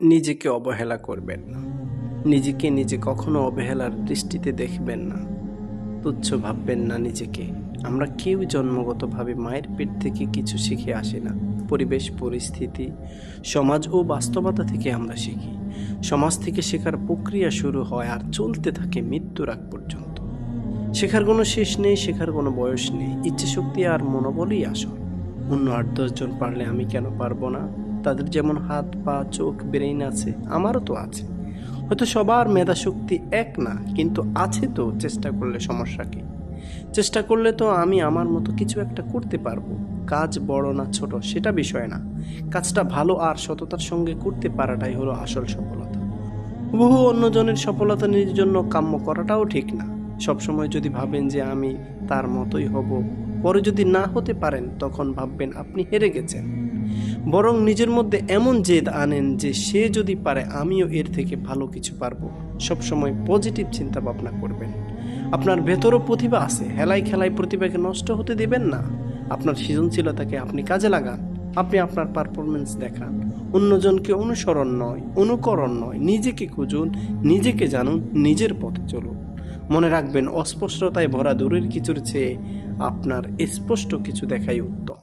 নিজেকে অবহেলা করবেন না। নিজেকে নিজে কখনো অবহেলার দৃষ্টিতে দেখবেন না। তুচ্ছ ভাববেন না নিজেকে। আমরা কেউ জন্মগতভাবে মায়ের পেট থেকে কিছু শিখে আসি না। পরিবেশ, পরিস্থিতি, সমাজ ও বাস্তবতা থেকে আমরা শিখি। সমাজ থেকে শেখার প্রক্রিয়া শুরু হয় আর চলতে থাকে মৃত্যুর আগ পর্যন্ত। শেখার কোনো শেষ নেই, শেখার কোনো বয়স নেই। ইচ্ছে শক্তি আর মনোবলই আসল। অন্য আট দশজন পারলে আমি কেন পারব না? তাদের যেমন হাত, পা, চোখ ব্রেইন আছে, আমারও তো আছে। হয়তো সবার মেধা শক্তি এক না, কিন্তু আছে তো চেষ্টা করলে সমস্যা কি চেষ্টা করলে তো আমি আমার মতো কিছু একটা করতে পারব। কাজ বড় না ছোট, সেটা বিষয় না। কাজটা ভালো আর সততার সঙ্গে করতে পারাটাই হলো আসল সফলতা। বহু অন্যজনের সফলতা নিজের জন্য কাম্য করাটাও ঠিক না। সবসময় যদি ভাবেন যে আমি তার মতোই হব, পরে যদি না হতে পারেন, তখন ভাববেন আপনি হেরে গেছেন। বরং নিজের মধ্যে এমন জেদ আনেন যে সে যদি পারে আমিও এর থেকে ভালো কিছু পারব। সবসময় পজিটিভ চিন্তা ভাবনা করবেন। আপনার ভেতরও প্রতিভা আছে। হেলাই খেলায় প্রতিভাকে নষ্ট হতে দেবেন না। আপনার সৃজনশীলতাকে আপনি কাজে লাগান। আপনি আপনার পারফরমেন্স দেখান। অন্যজনকে অনুসরণ নয়, অনুকরণ নয়। নিজেকে খুঁজুন, নিজেকে জানুন, নিজের পথে চলুন। মনে রাখবেন, অস্পষ্টতায় ভরা দূরের কিছুর চেয়ে আপনার স্পষ্ট কিছু দেখাই উত্তম।